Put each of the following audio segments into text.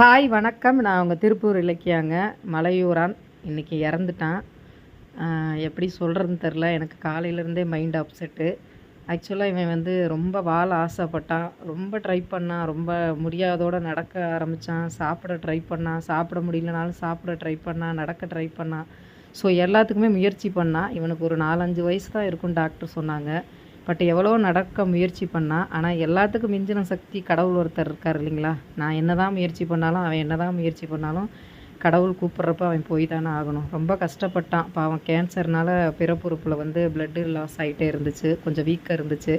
Hi வணக்கம். நான் அவங்க திருப்பூர் இலக்கியாங்க மலையூரான். இன்றைக்கி இறந்துட்டான். எப்படி சொல்கிறதுன்னு தெரில எனக்கு காலையிலேருந்தே மைண்ட் அப்செட்டு ஆக்சுவலாக இவன் வந்து ரொம்ப வாழ ஆசைப்பட்டான். ரொம்ப ட்ரை பண்ணான். ரொம்ப முடியாதோடு நடக்க ஆரம்பித்தான் சாப்பிட ட்ரை பண்ணான். சாப்பிட முடியலனாலும் சாப்பிட ட்ரை பண்ணான். நடக்க ட்ரை பண்ணான். ஸோ எல்லாத்துக்குமே முயற்சி பண்ணான். இவனுக்கு ஒரு நாலஞ்சு வயசு தான் இருக்கும் டாக்டர் சொன்னாங்க. பட் எவ்வளோ நடக்க முயற்சி பண்ணான் ஆனால் எல்லாத்துக்கும் மிஞ்சின சக்தி கடவுள் ஒருத்தர் இருக்கார் இல்லைங்களா? நான் என்ன தான் முயற்சி பண்ணாலும் அவன் என்ன தான் முயற்சி பண்ணாலும் கடவுள் கூப்பிட்றப்ப அவன் போய் தானே ஆகணும். ரொம்ப கஷ்டப்பட்டான். இப்போ அவன் கேன்சர்னால் பிறப்புறுப்பில் வந்து பிளட்டு லாஸ் ஆகிட்டே இருந்துச்சு. கொஞ்சம் வீக்காக இருந்துச்சு.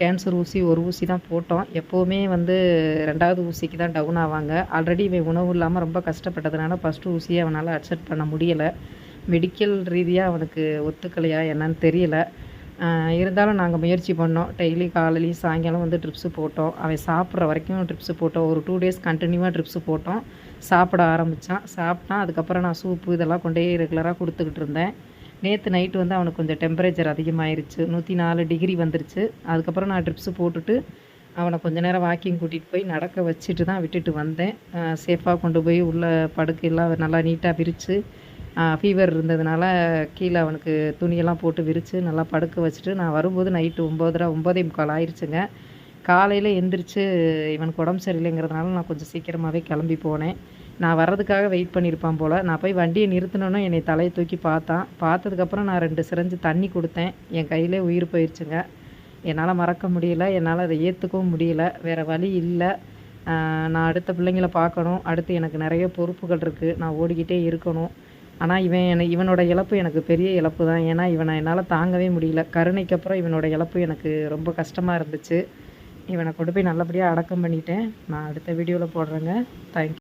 கேன்சர் ஊசி ஒரு ஊசி தான் போட்டோம். எப்போவுமே வந்து ரெண்டாவது ஊசிக்கு தான் டவுன் ஆவாங்க. ஆல்ரெடி இவன் உணவு இல்லாமல் ரொம்ப கஷ்டப்பட்டதுனால ஃபஸ்ட்டு ஊசியை அவனால் அக்செப்ட் பண்ண முடியலை. மெடிக்கல் ரீதியாக அவனுக்கு ஒத்துக்கலையா என்னன்னு தெரியல. இருந்தாலும் நாங்கள் முயற்சி பண்ணோம். டெய்லி காலையிலையும் சாயங்காலம் வந்து ட்ரிப்ஸு போட்டோம். அவன் சாப்பிட்ற வரைக்கும் ட்ரிப்ஸு போட்டோம். ஒரு டூ டேஸ் கண்டினியூவாக ட்ரிப்ஸு போட்டோம். சாப்பிட ஆரம்பித்தான் சாப்பிட்டான். அதுக்கப்புறம் நான் சூப்பு இதெல்லாம் கொண்டே ரெகுலராக கொடுத்துக்கிட்டு இருந்தேன். நேற்று நைட்டு வந்து அவனுக்கு கொஞ்சம் டெம்பரேச்சர் அதிகமாயிருச்சு. நூற்றி நாலு டிகிரி வந்துருச்சு. அதுக்கப்புறம் நான் ட்ரிப்ஸு போட்டுட்டு அவனை கொஞ்ச நேரம் வாக்கிங் கூட்டிகிட்டு போய் நடக்க வச்சுட்டு தான் விட்டுட்டு வந்தேன். சேஃபாக கொண்டு போய் உள்ள படுக்கையெல்லாம் நல்லா நீட்டாக விரித்து ஃபீவர் இருந்ததுனால கீழே அவனுக்கு துணியெல்லாம் போட்டு விரித்து நல்லா படுக்க வச்சுட்டு நான் வரும்போது நைட்டு ஒம்போதரை ஒம்போதே முக்கால் ஆயிடுச்சுங்க காலையில் எந்திரிச்சு இவனுக்கு உடம்பு சரியில்லைங்கிறதுனால நான் கொஞ்சம் சீக்கிரமாகவே கிளம்பி போனேன். நான் வர்றதுக்காக வெயிட் பண்ணியிருப்பான் போல். நான் போய் வண்டியை நிறுத்தினோன்னு என்னை தலையை தூக்கி பார்த்தான். பார்த்ததுக்கப்புறம் நான் ரெண்டு சிரஞ்சு தண்ணி கொடுத்தேன். என் கையிலே உயிர் போயிடுச்சுங்க என்னால் மறக்க முடியல. என்னால் அதை ஏற்றுக்கவும் முடியல. வேறு வழி இல்லை. நான் அடுத்த பிள்ளைங்கள பார்க்கணும். அடுத்து எனக்கு நிறைய பொறுப்புகள் இருக்குது நான் ஓடிக்கிட்டே இருக்கணும். ஆனால் இவன் என இவனோட இழப்பு எனக்கு பெரிய இழப்பு தான். ஏன்னா இவனை என்னால் தாங்கவே முடியல. கருணைக்கு அப்புறம் இவனோட இழப்பு எனக்கு ரொம்ப கஷ்டமாக இருந்துச்சு. இவனை கொண்டு போய் நல்லபடியாக அடக்கம் பண்ணிட்டேன். நான் அடுத்த வீடியோவில் போடுறேங்க. தேங்க்யூ